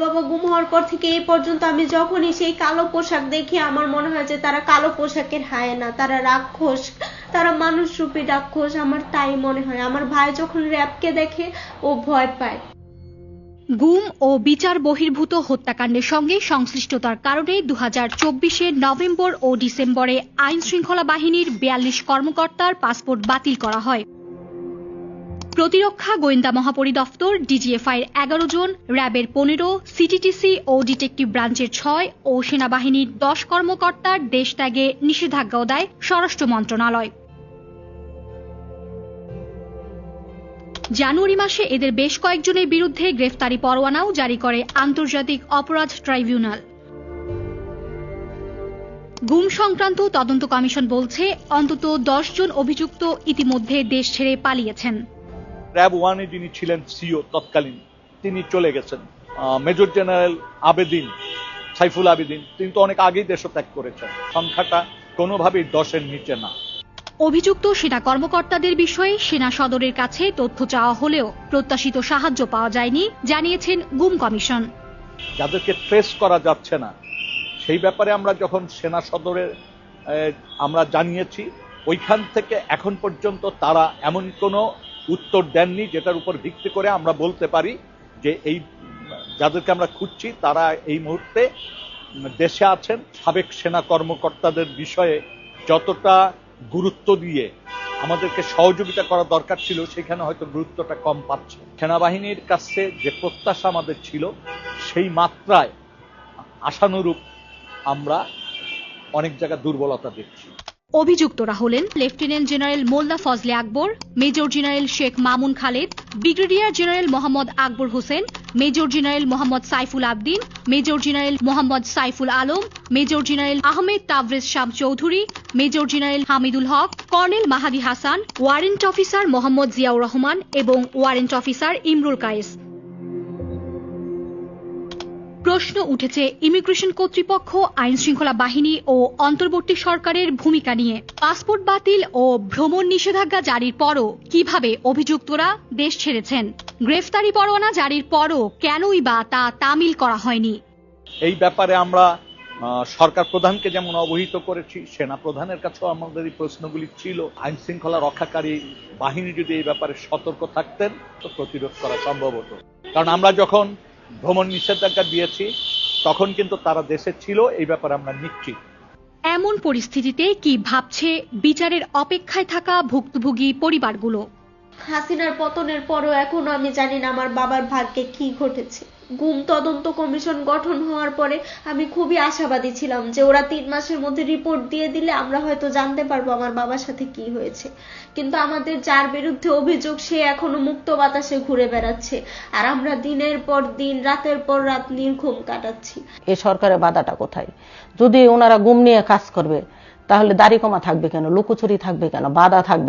বাবা গুম হওয়ার পর থেকে এই পর্যন্ত আমি যখনই সেই কালো পোশাক দেখি, আমার মনে হয় যে তারা কালো পোশাকের হায় না, তারা রাক্ষস, তারা মানুষ রূপী রাক্ষস, আমার তাই মনে হয়। আমার ভাই যখন র্যাবকে দেখে, ও ভয় পায়। গুম ও বিচার বহির্ভূত হত্যাকাণ্ডের সঙ্গে সংশ্লিষ্টতার কারণে দু হাজার নভেম্বর ও ডিসেম্বরে আইন শৃঙ্খলা বাহিনীর বিয়াল্লিশ কর্মকর্তার পাসপোর্ট বাতিল করা হয়। প্রতিরক্ষা গোয়েন্দা মহাপরিদপ্তর, ডিজিএফআইয়ের এগারো জন, র্যাবের পনেরো, সিটিটিসি ও ডিটেকটিভ ব্রাঞ্চের ছয় ও সেনাবাহিনীর দশ কর্মকর্তার দেশ ত্যাগে নিষেধাজ্ঞাও দেয় স্বরাষ্ট্র মন্ত্রণালয়। জানুয়ারি মাসে এদের বেশ কয়েকজনের বিরুদ্ধে গ্রেফতারি পরোয়ানাও জারি করে আন্তর্জাতিক অপরাধ ট্রাইব্যুনাল। গুম সংক্রান্ত তদন্ত কমিশন বলছে, অন্তত দশ জন অভিযুক্ত ইতিমধ্যে দেশ ছেড়ে পালিয়েছেন। র্যাব ওয়ানে যিনি ছিলেন সিও তৎকালীন তিনি চলে গেছেন। মেজর জেনারেল আবেদিন সাইফুল আবেদিন তিনি তো অনেক আগেই দেশত্যাগ করেছেন। সংখ্যাটা কোনোভাবেই দশের নিচে না। অভিযুক্ত সেনা কর্মকর্তাদের বিষয়ে সেনা সদরের কাছে তথ্য চাওয়া হলেও প্রত্যাশিত সাহায্য পাওয়া যায়নি জানিয়েছেন গুম কমিশন। যাদেরকে ট্রেস করা যাচ্ছে না সেই ব্যাপারে আমরা যখন সেনা সদরে আমরা জানিয়েছি ওইখান থেকে এখন পর্যন্ত তারা এমন কোনো উত্তর দেননি, যেটার উপর ভিত্তি করে আমরা বলতে পারি যে এই, যাদেরকে আমরা খুঁজছি, তারা এই মুহূর্তে দেশে আছেন। সাবেক সেনা কর্মকর্তাদের বিষয়ে যতটা গুরুত্ব দিয়ে আমাদেরকে সহযোগিতা করা দরকার ছিল, সেখানে হয়তো গুরুত্বটা কম পাচ্ছে। সেনাবাহিনীর কাছে যে প্রত্যাশা আমাদের ছিল, সেই মাত্রায় আশানুরূপ আমরা অনেক জায়গায় দুর্বলতা দেখছি। অভিযুক্তরা হলেন lieutenant general Mollah Fazle Akbar, major general Sheikh Mamun Khaled, brigadier general Mohammad Akbar Hossain, major general Mohammad Saiful Abdin, major general Mohammad Saiful Alam, major general Ahmed Tabrez Sham Chowdhury, major general Hamidul Haque, colonel Mahadi Hasan, warrant officer Mohammad Ziaur Rahman এবং warrant officer Imrul Kayes. প্রশ্ন উঠেছে immigration কর্তৃপক্ষ, আইন শৃঙ্খলা বাহিনী ও অন্তর্বর্তী সরকারের ভূমিকা নিয়ে। পাসপোর্ট বাতিল ও ভ্রমণ নিষেধাজ্ঞা জারির পরও কীভাবে অভিযুক্তরা দেশ ছেড়েছেন? গ্রেফতারি পরোয়ানা জারির পরও কেনই বা তা তামিল করা হয়নি? এই ব্যাপারে আমরা সরকার প্রধানকে যেমন অবহিত করেছি, সেনা প্রধানের কাছেও আমাদের এই প্রশ্নগুলি ছিল। আইন শৃঙ্খলা রক্ষাকারী বাহিনী যদি এই ব্যাপারে সতর্ক থাকতেন, তো প্রতিরোধ করা সম্ভব হতো। কারণ আমরা যখন ভ্রমণ নিষেধাজ্ঞা দিয়েছি, তখন কিন্তু তারা দেশে ছিল, এই ব্যাপারে আমরা নিশ্চিত। এমন পরিস্থিতিতে কি ভাবছে বিচারের অপেক্ষায় থাকা ভুক্তভোগী পরিবারগুলো? হাসিনার পতনের পরও এখনও আমি জানি না আমার বাবার ভাগ্যে কি ঘটেছে। গুম তদন্ত কমিশন গঠন হওয়ার পরে আমি খুবই আশাবাদী ছিলাম যে ওরা তিন মাসের মধ্যে রিপোর্ট দিয়ে দিলে আমরা হয়তো জানতে পারব আমার বাবার সাথে কি হয়েছে। কিন্তু আমাদের যার বিরুদ্ধে অভিযোগ, সে এখনও মুক্ত বাতাসে ঘুরে বেড়াচ্ছে। আর আমরা দিনের পর দিন, রাতের পর রাত নির্ঘুম কাটাচ্ছি। এ সরকারের বাধাটা কোথায়? যদি ওনারা গুম নিয়ে কাজ করবে, তাহলে দাড়ি কমা থাকবে কেন? লুকোচুরি থাকবে কেন? বাধা থাকবে